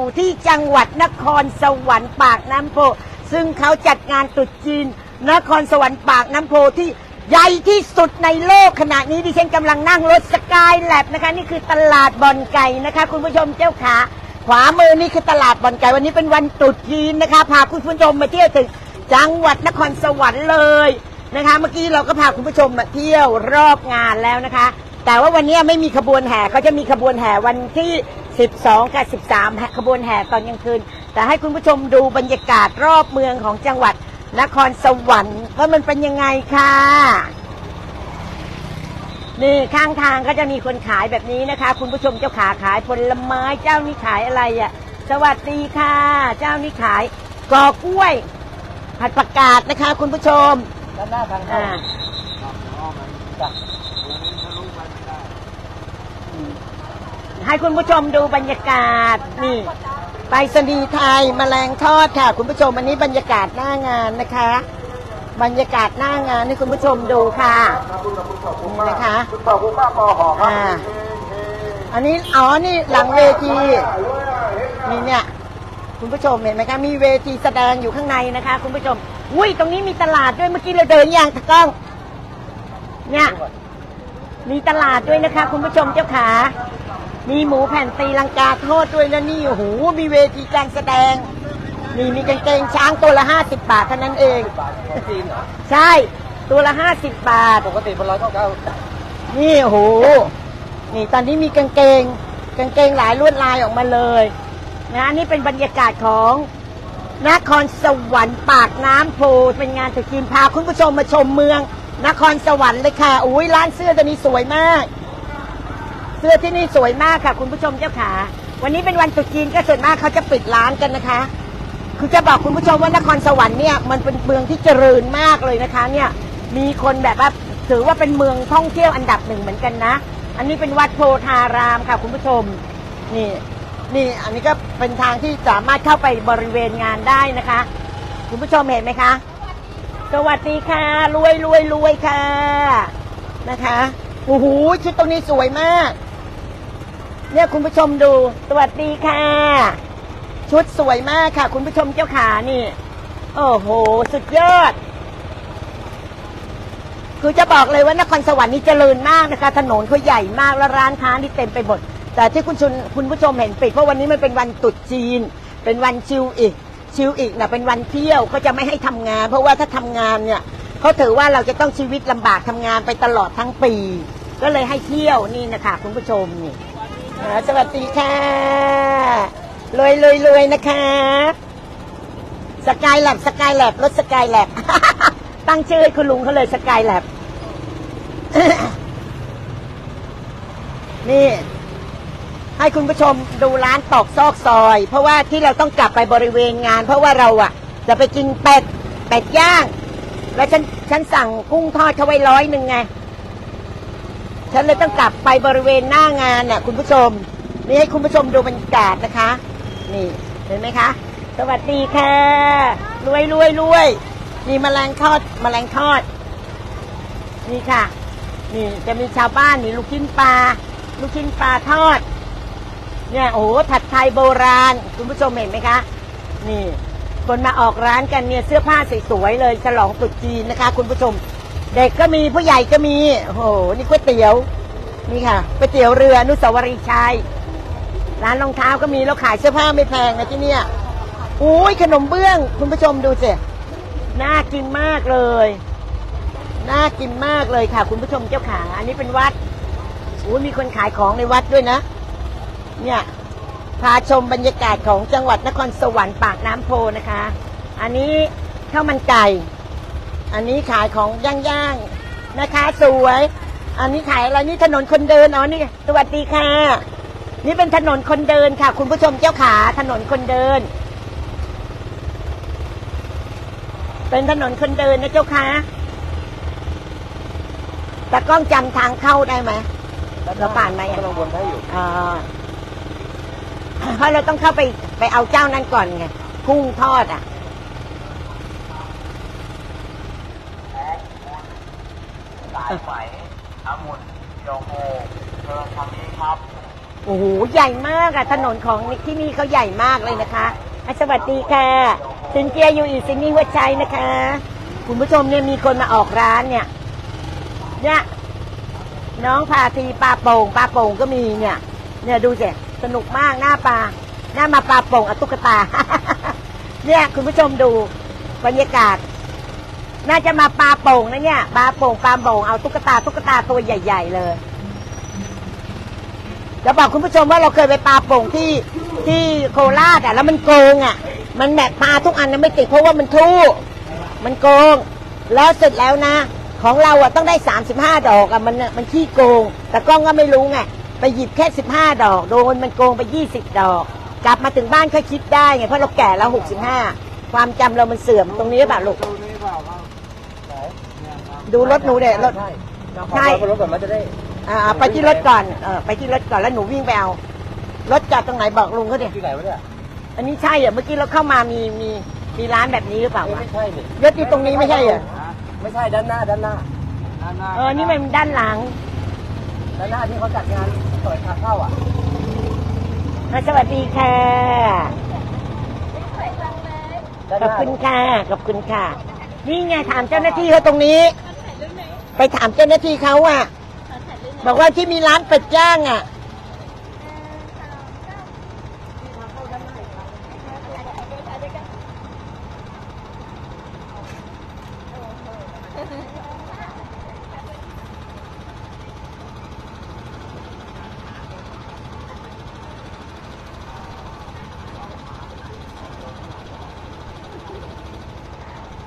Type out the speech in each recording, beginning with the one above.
ู่ที่จังหวัดนครสวรรค์ปากน้ำโพ ซึ่งเขาจัดงานตรุษจีน นครสวรรค์ปากน้ำโพที่ใหญ่ที่สุดในโลกขณะนี้ดิฉันกำลังนั่งรถสกายแลบนะคะ นี่คือตลาดบอนไก่นะคะ คุณผู้ชมเจ้าขาขวามือนี่คือตลาดบอนไก่วันนี้เป็นวันตรุษจีนนะคะ พาคุณผู้ชมมาเที่ยวถึงจังหวัดนครสวรรค์เลยนะคะ เมื่อกี้เราก็พาคุณผู้ชมมาเที่ยวรอบงานแล้วนะคะ แต่ว่าวันนี้ไม่มีขบวนแห่เขาจะมีขบวนแห่วันที่ 12 กับ 13ขบวนแห่ตอนกลางคืน แต่ให้คุณผู้ชมดูบรรยากาศรอบเมืองของจังหวัดนครสวรรค์ว่ามันเป็นยังไงค่ะนี่ข้างทางก็จะมีคนขายแบบนี้นะคะ คุณผู้ชมเจ้าขาขายผลไม้เจ้านี่ขายอะไรอะ่ะ สวัสดีค่ะ เจ้านี่ขายกอกล้วย ผัดประกาศนะคะ คุณผู้ชมด้านหน้าทางเข้าอ่าอ๋อมันจ้ะตัวนี้ทะลุไปไม่ได้ ให้คุณผู้ชมดูบรรยากาศนี่ไปรษณีย์ไทยแมลงทอดค่ะ คุณผู้ชมอันนี้บรรยากาศหน้างานนะคะ บรรยากาศหน้างานให้คุณผู้ชมดูค่ะนี่นะคะคุณต่อคุณป้าปอหอครับอ่าอันนี้อ๋อนี่หลังเวทีนี่เนี่ย คุณผู้ชมเห็นไหมคะมีเวทีแสดงอยู่ข้างในนะคะ คุณผู้ชมอุ้ยตรงนี้มีตลาดด้วยเมื่อกี้เราเดินอย่างตะกล้องเนี่ยมีตลาดด้วยนะคะ คุณผู้ชมเจ้าขา มีหมูแผ่นตีลังกาทอดด้วยนะนี่โอ้โหมีเวทีการแสดงนี่มีกางเกงช้างตัวละห้าสิบบาทเท่านั้นเองจีนเหรอใช่ตัวละห้าสิบบาท ปกติเป็นร้อยเก้าเก้านี่โอ้โหนี่ตอนนี้มีกางเกง กางเกงหลายลวดลายออกมาเลยนะนี่เป็นบรรยากาศของนครสวรรค์ปากน้ำโพเป็นงานตะกีนพาคุณผู้ชมมาชมเมือง นครสวรรค์เลยค่ะอุ้ยร้านเสื้อตัวนี้สวยมาก เสื้อที่นี่สวยมากค่ะ คุณผู้ชมเจ้าขาวันนี้เป็นวันตรุษจีนก็ส่วนมากเขาจะปิดร้านกันนะคะ คือจะบอกคุณผู้ชมว่านครสวรรค์เนี่ยมันเป็นเมืองที่เจริญมากเลยนะคะ เนี่ยมีคนแบบว่าถือว่าเป็นเมืองท่องเที่ยวอันดับหนึ่งเหมือนกันนะ อันนี้เป็นวัดโพธารามค่ะ คุณผู้ชม นี่นี่อันนี้ก็เป็นทางที่สามารถเข้าไปบริเวณงานได้นะคะ คุณผู้ชมเห็นไหมคะ สวัสดีค่ะรวยรวยรวยค่ะนะคะโอ้โหชุดตรงนี้สวยมาก เนี่ยคุณผู้ชมดู สวัสดีค่ะ ชุดสวยมากค่ะ คุณผู้ชมเจ้าขานี่ โอ้โห สุดยอด คือจะบอกเลยว่านครสวรรค์นี่เจริญมากนะคะ ถนนเขาใหญ่มากแล้วร้านค้านี่เต็มไปหมด แต่ที่คุณชนคุณผู้ชมเห็นปิดเพราะวันนี้มันเป็นวันตรุษจีน เป็นวันชิวอีก ชิวอีกนะเป็นวันเที่ยวเขาจะไม่ให้ทำงาน เพราะว่าถ้าทำงานเนี่ยเขาถือว่าเราจะต้องชีวิตลำบากทำงานไปตลอดทั้งปี ก็เลยให้เที่ยวนี่นะคะคุณผู้ชมนี่ สวัสดีค่ะรวยรวยรวยนะคะสกายแลบสกายแลบรถสกายแลบตั้งชื่อให้คุณลุงเขาเลยสกายแลบนี่ ให้คุณผู้ชมดูร้านตอกซอกซอย เพราะว่าที่เราต้องกลับไปบริเวณงาน เพราะว่าเราอะ จะไปกินเป็ดเป็ดย่าง แล้วฉันฉันสั่งกุ้งทอดเขาไว้ร้อยหนึ่งไง ฉันเลยต้องกลับไปบริเวณหน้างานน่ะคุณผู้ชม นี่ให้คุณผู้ชมดูบรรยากาศนะคะ นี่เห็นไหมคะ สวัสดีค่ะรวยรวยรวยนี่แมลงทอดแมลงทอด นี่ค่ะ นี่จะมีชาวบ้านนี่ลูกชิ้นปลา ลูกชิ้นปลาทอด เนี่ยโอ้โหผัดไทยโบราณ คุณผู้ชมเห็นไหมคะ นี่ คนมาออกร้านกันเนี่ยเสื้อผ้าสวยๆเลยฉลองตรุษจีนนะคะ คุณผู้ชม เด็กก็มีผู้ใหญ่ก็มีโอ้โหนี่ก๋วยเตี๋ยว นี่ค่ะก๋วยเตี๋ยวเรืออนุสาวรีย์ชัยร้านรองเท้าก็มีแล้วขายเสื้อผ้าไม่แพงนะที่เนี่ยอุ้ยขนมเบื้อง คุณผู้ชมดูสิน่ากินมากเลย น่ากินมากเลยค่ะ คุณผู้ชมเจ้าขาอันนี้เป็นวัดอุ้ยมีคนขายของในวัดด้วยนะ เนี่ยพาชมบรรยากาศของจังหวัดนครสวรรค์ปากน้ำโพนะคะ อันนี้ข้าวมันไก่ อันนี้ขายของย่างๆนะคะสวย อันนี้ขายอะไรนี่ถนนคนเดินอ๋อนี่สวัสดีค่ะ นี่เป็นถนนคนเดินค่ะ คุณผู้ชมเจ้าขาถนนคนเดิน เป็นถนนคนเดินนะเจ้าค่ะแต่กล้องจำทางเข้าได้ไหมเราผ่านไหมอะกำลังวนได้อยู่อ่าเพราะเราต้องเข้าไปไปเอาเจ้านั้นก่อนไงกุ้งทอดอะ สายไหมอามุนโยโกเธอทำนี้ครับโอ้โหใหญ่มากอะถนนของที่นี่เขาใหญ่มากเลยนะคะอะสวัสดีค่ะซินเจียอยู่อีซินนี่หัวใจนะคะคุณผู้ชมเนี่ยมีคนมาออกร้านเนี่ยเนี่ยน้องพาทีปลาโป่งปลาโป่งก็มีเนี่ย เนี่ยดูสิสนุกมากหน้าปลาหน้ามาปลาโป่งอตุ๊กตา เนี่ยคุณผู้ชมดูบรรยากาศ น่าจะมาปลาโป่งนะเนี่ยปลาโป่งปลาโป่งเอาตุ๊กตาตุ๊กตาตัวใหญ่ ๆ เลยจะบอกคุณผู้ชมว่าเราเคยไปปลาโป่งที่ที่โคราชอะแล้วมันโกงอะ มันแบบปลาทุกอันนะไม่ติดเพราะว่ามันทู่มันโกง แล้วเสร็จแล้วนะ ของเราอะต้องได้สามสิบห้าดอกอะมันมันขี้โกง แต่กล้องก็ไม่รู้ไงไปหยิบแค่สิบห้าดอก โดนมันโกงไปยี่สิบดอก กลับมาถึงบ้านค่อยคิดได้ไงเพราะเราแก่แล้วหกสิบห้าความจำเรามันเสื่อมตรงนี้แบบลูก ดูนี่เปล่าครับไหนเนี่ยครับดูรถหนูเด็รถ ใช่ขอรถก่อนมันจะได้อ่าไปที่รถก่อนเออไปที่รถก่อนแล้วหนูวิ่งไปเอา รถจอดตรงไหนบอกลุงเขาดิที่ไหนวะเนี่ยอันนี้ใช่เหรอเมื่อกี้เราเข้ามามีมีมีร้านแบบนี้หรือเปล่าวะไม่ใช่นี่รถอยู่ตรงนี้ไม่ใช่เหรอไม่ใช่ด้านหน้าด้านหน้า ด้านหน้าเออนี่มันด้านหลังด้านหน้าที่เขาจัดงานเปิดทางเข้าอะอะสวัสดีค่ะด้านขหอบน้าคุณค่ะขอบคุณค่ะ นี่ไงถามเจ้าหน้าที่เขาตรงนี้ ไปถามเจ้าหน้าที่เขาอะ บอกว่าที่มีร้านเป็ดย่างอะ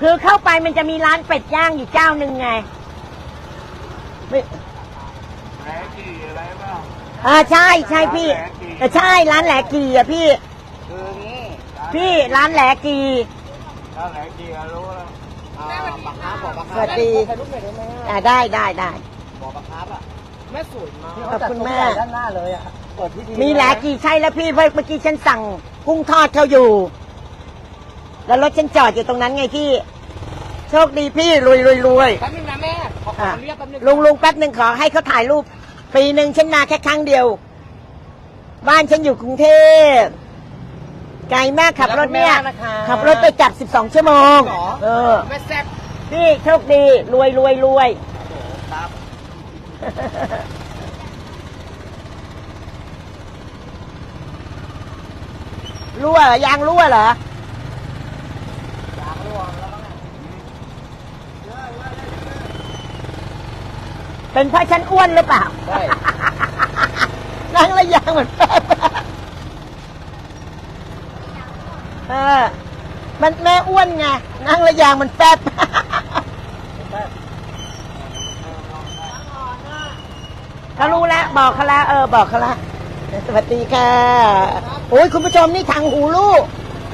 คือเข้าไปมันจะมีร้านเป็ดย่างอยู่เจ้าหนึ่งไงไม่แหนกี่อะไรเปล่าอ่าใช่ใช่พี่แต่ใช่ร้านแหลกีอะพี่ คืองี้พี่ร้านแหลกีถ้าแหนกี่รู้แล้วอ่าบักคาบอกบักคาสวัสดีถ่ายรูปหน่อยได้ไหมอ่าได้ได้ได้บอกบักคาอะแม่สวยมากขอบคุณแม่ ด้านหน้าเลยอะเปิดพิธีมีแหลกีใช่แล้วพี่เพราะเมื่อกี้ฉันสั่งกุ้งทอดเขาอยู่ แล้วรถฉันจอดอยู่ตรงนั้นไงพี่ โชคดีพี่รวยรวยรวยแป๊บนึงนะแม่ขอขออะเรียกแป๊บนึงลุงลุงแป๊บหนึ่งขอให้เขาถ่ายรูป ปีหนึ่งฉันมาแค่ครั้งเดียว บ้านฉันอยู่กรุงเทพไกลมากขับรถเนี่ย ขับรถไปจับ 12 ชั่วโมง เออแม่แซ่บพี่โชคดีรวยรวยรวยครับรั่วเหรอยางรั่วเหรอ ยางร่วงแล้วก็ เป็นเพราะฉันอ้วนหรือเปล่าใช่นั่งแล้วยางเหมือนแป๊บเออมันแม่อ้วนไงนั่งแล้วยางมันแป๊บเขารู้แล้วบอกเขาแล้วเออบอกเขาแล้วสวัสดีค่ะโอ้ยคุณผู้ชมนี่ทางหูลูก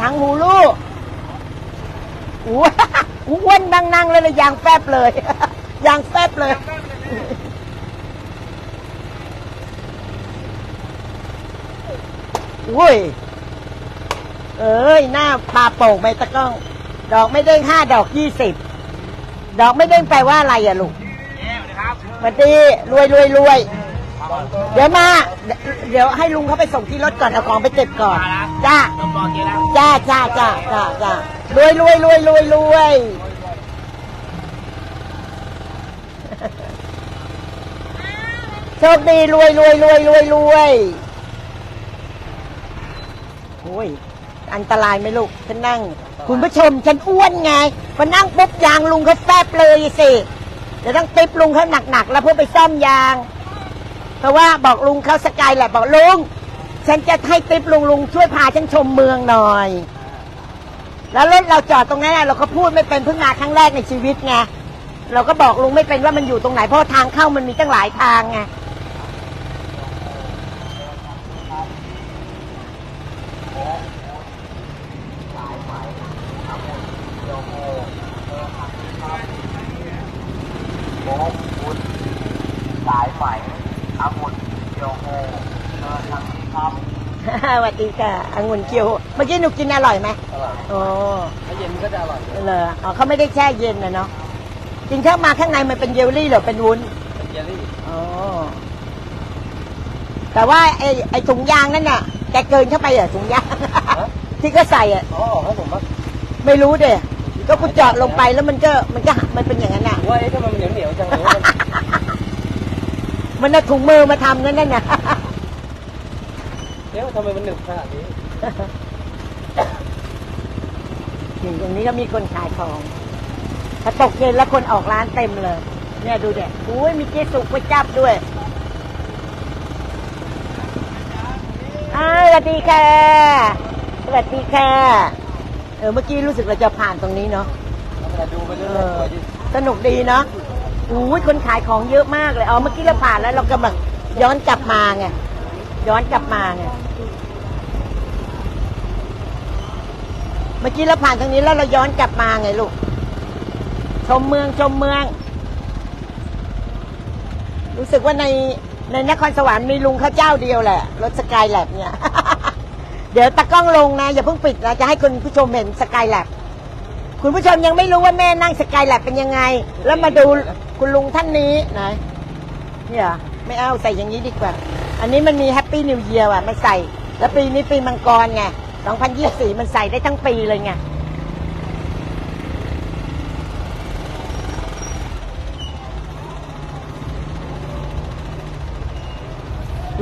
ทางหูลูกอ้วนอ้วนนั่งนั่งเลยเลยยางแฟบเลยยางแฟบเลย อุ้ย เอ้ย หน้าปลาโป่งไปตะก้อง ดอกไม่เด้งห้าดอกยี่สิบ ดอกไม่เด้งแปลว่าอะไรอะลูกเยนะครับสวัสดีรวยรวยรวย เดี๋ยวมา เดี๋ยวให้ลุงเขาไปส่งที่รถก่อน เอาของไปเก็บก่อน จ้า จ้าจ้าจ้าจ้าจ้ารวยรวยรวยรวยรวยโชคดีรวยรวยรวยรวยรวย อ้ยอันตรายไหมลูกฉันนั่ง คุณผู้ชมฉันอ้วนไงพอนั่งปุ๊บยางลุงเขาแฟบเลยสิเดี๋ยวต้องติปลุงเขาหนักๆแล้วเพื่อไปซ่อมยาง เพราะว่าบอกลุงเขาสกายแหละบอกลุงฉันจะให้ติปลุงลุงช่วยพาฉันชมเมืองหน่อย แล้วรถเราจอดตรงนั้นเราก็พูดไม่เป็นเพิ่งมาครั้งแรกในชีวิตไงเราก็บอกลุงไม่เป็นว่ามันอยู่ตรงไหนเพราะทางเข้ามันมีตั้งหลายทางไง โอ้คุณสายไหมอามุนโยโฮเออทางนี้ครับ สวัสดีค่ะองุ่นเคียวเมื่อกี้หนูกินอร่อยไหมอร่อยโอ้ถ้าเย็นก็จะอร่อยเหรออ๋อเขาไม่ได้แช่เย็นนะเนาะจริงถ้ามาข้างในมันเป็นเยลลี่หรือเป็นวุ้นเป็นเจลลี่อ๋อแต่ว่าไอ้ไอ้ถุงยางนั่นน่ะแกเกินเข้าไปเหรอถุงยางที่ก็ใส่อะอ๋อให้ผมว่าไม่รู้เด้ก็กูเจาะลงไปแล้วมันก็มันก็มันเป็นอย่างนั้นน่ะว่าเอ๊ะทำไมมันเหนียวเหนียวๆจังเลยมันมันเอาถุงมือมาทำนั่นน่ะ เอ๊ะทำไมมันหนึบขนาดนี้อยู่ตรงนี้ก็มีคนขายของพอตกเย็นแล้วคนออกร้านเต็มเลย เนี่ยดูเด็กอุ้ยมีเจสุกไปจับด้วยอ้าวสวัสดีค่ะ สวัสดีค่ะ เออเมื่อกี้รู้สึกเราจะผ่านตรงนี้เนาะดูไปเรื่อยๆสอวยดิสนุกดีเนาะอุ้ยคนขายของเยอะมากเลย อ๋อเมื่อกี้เราผ่านแล้วเรากำลังย้อนกลับมาไง ย้อนกลับมาไง มื่อกี้เราผ่านตรงนี้แล้วเราย้อนกลับมาไงลูก ชมเมืองชมเมือง รู้สึกว่าในในนครสวรรค์มีลุงเขาเจ้าเดียวแหละ รถสกายแลบเนี่ย เดี๋ยวตากล้องลงนะ อย่าเพิ่งปิดนะ จะให้คุณผู้ชมเห็นสกายแลบคุณผู้ชมยังไม่รู้ว่าแม่นั่งสกายแลบเป็นยังไง แล้วมาดูคุณลุงท่านนี้ไหนเนี่ยไม่เอาใส่อย่างนี้ดีกว่า อันนี้มันมีแฮปปี้นิวเยียร์อะมันใส่ แล้วปีนี้ปีมังกรไง 2024 มันใส่ได้ทั้งปีเลยไง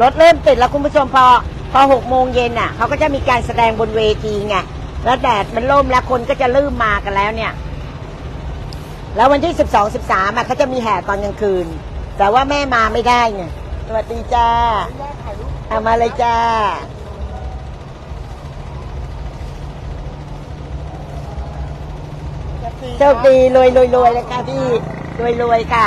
รถเริ่มติดแล้วคุณผู้ชมพอ พอหกโมงเย็นอะเขาก็จะมีการแสดงบนเวทีไง แล้วแดดมันร่มแล้วคนก็จะลืมมากันแล้วเนี่ย แล้ววันที่สิบสองสิบสามอะเขาจะมีแห่ตอนกลางคืน แต่ว่าแม่มาไม่ได้ไงสวัสดีจ้าเอามาเลยจ้า ชคดีรวยรวยรวยเลยค่ะพี่รวยรวยค่ะ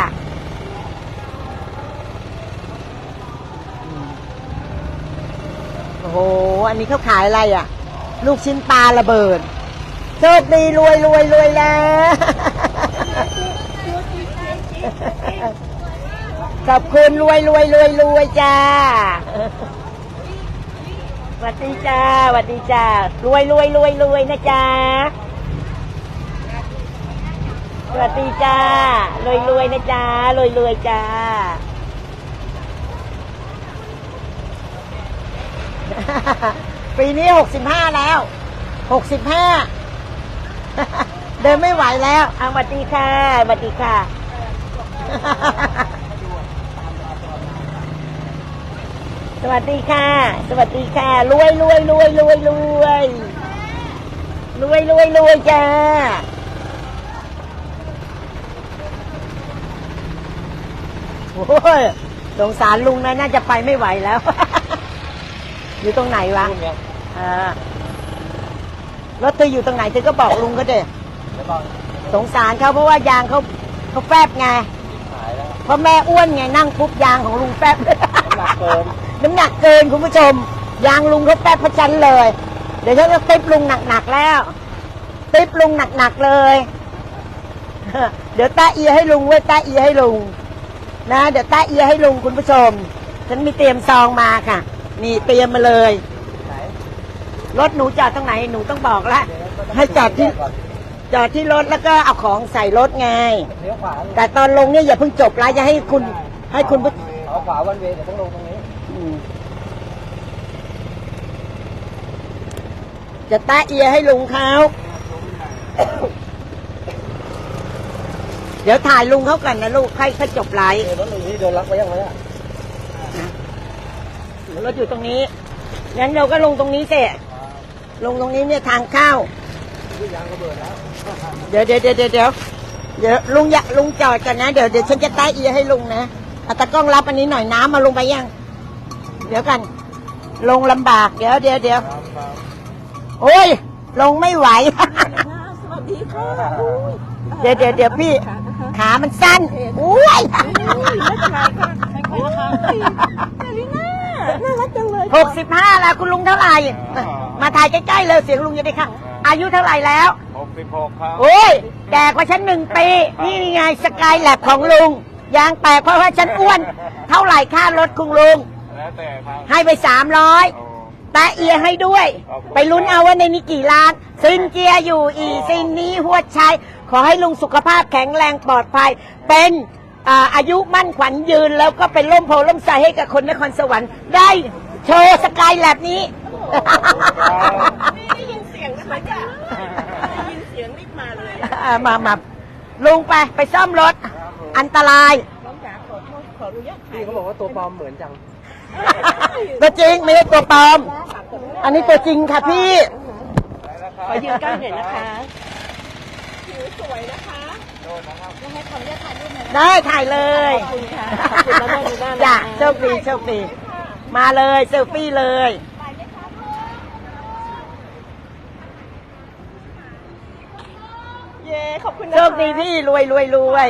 โอ้โหอันนี้เขาขายอะไรอะ ลูกชิ้นปลาระเบิดโชคดีรวยรวยรวยแล้วขอบคุณรวยรวยรวยรวยจ้าสวัสดีจ้าสวัสดีจ้ารวยรวยรวยรวยนะจ้า สวัสดีจ้ารวยรวยนะจ้ารวยรวยจ้าปีนี้หกสิบห้าแล้วหกสิบห้าเดินไม่ไหวแล้วเอาสวัสดีค่ะสวัสดีค่ะ สวัสดีค่ะ สวัสดีค่ะรวยรวยรวยรวยรวยรวยรวยรวยจ้า โอ้ยสงสารลุงนะน่าจะไปไม่ไหวแล้ว อยู่ตรงไหนวะรุ่นเนี้ยอ่ารถเธออยู่ตรงไหนเธอก็บอกลุงก็เด้แล้วก็สงสารเขาเพราะว่ายางเขาเขาแฟบไงขายแล้วเพราะแม่อ้วนไงนั่งปุ๊บยางของลุงแฟบน้ำหนักเกินน้ำหนักเกินคุณผู้ชม ยางลุงเขาแฟบเพราะฉันเลย เดี๋ยวฉันจะติปลุงหนักๆแล้วติปลุงหนักๆเลย เดี๋ยวตาเอียให้ลุงเว้ยตาเอียให้ลุง นะเดี๋ยวตาเอียให้ลุงคุณผู้ชม ฉันมีเตรียมซองมาค่ะ นี่เตรียมมาเลยไหนรถหนูจอดตรงไหนหนูต้องบอกละเดี๋ยวเราก็ต้งให้จอดที่แยกก่อนจอดที่รถแล้วก็เอาของใส่รถไงเลี้ยวขวาแต่ตอนลงเนี่ยอย่าเพิ่งจบร้านจะให้คุณ ให้คุณผู้เอาขวาวันเวย์เดี๋ยวต้องลงตรงนี้อืมจะตาเอียให้ลุงเขา เดี๋ยวถ่ายลุงเขาก่อนนะลูกให้เขาจบไลฟ์เออรถตรงนี้เดินล็อกไว้ยังไงอะรถอยู่ตรงนี้ งั้นเราก็ลงตรงนี้เสร็จลงตรงนี้เนี่ยทางเข้าที่ยางระเบิดแล้วเดี๋ยวเดี๋ยวเดี๋ยวเดี๋ยวเดี๋ยวเดี๋ยวลุงอยากลุงจอดกันนะ เดี๋ยวเดี๋ยวฉันจะใต้เอียให้ลุงนะเอาตะกล้องรับอันนี้หน่อยน้ำมาลงไปยัง เดี๋ยวกัน ลงลำบาก เดี๋ยวเดี๋ยวเดี๋ยวโอ้ย ลงไม่ไหว สวัสดีค่ะเดี๋ยวเดี๋ยวเดี๋ยวพี่ ขามันสั้นอุ้ยไม่เป็นไรค่ะไม่ค่อยนะคะเจลิน่าน่ารักจังเลยหกสิบห้าแล้วคุณลุงเท่าไหร่ มาถ่ายใกล้ๆเลยเสียงลุงจะได้ค่ะ อายุเท่าไหร่แล้วหกสิบหกครับโอ้ยแก่กว่าฉันหนึ่งปี นี่ไงสกายแลบของลุงยางแตกเพราะว่าฉันอ้วน เท่าไหร่ค่ารถคุณลุง แล้วแต่ทางให้ไปสามร้อยแตะเอียให้ด้วยขอบคุณไปลุ้นเอาว่าในนี้กี่ล้าน ซินเจียอยู่อีซินนี้หัวชัย ขอให้ลุงสุขภาพแข็งแรงปลอดภัย เป็นอ่าอายุมั่นขวัญยืน แล้วก็เป็นร่มโพล่มใสให้กับคนนครสวรรค์ได้โชว์สกายแลบนี้ ได้ยินเสียงนะคะจ้ะได้ยินเสียงรีบมาเลยอ่ามามาลุงไปไปซ่อมรถ อันตราย น้องจ๋าขอโทษขออนุญาตพี่เขาบอกว่าตัวปลอมเหมือนจัง ตัวจริงไม่ใช่ตัวปลอม อันนี้ตัวจริงค่ะพี่ ขอยืนใกล้หน่อยนะคะผิ วสวยนะคะจะให้ขออนุญาตถ่ายรูปหน่อยนะได้ถ่ายเลย ขอบคุณค่ะขอบคุณนะแม่ดูหน้านะจ้ะโชคดีโชคดีมาเลยเซลฟี่เลยเย้ขอบคุณนะโชคดีพี่รวยรวยรวย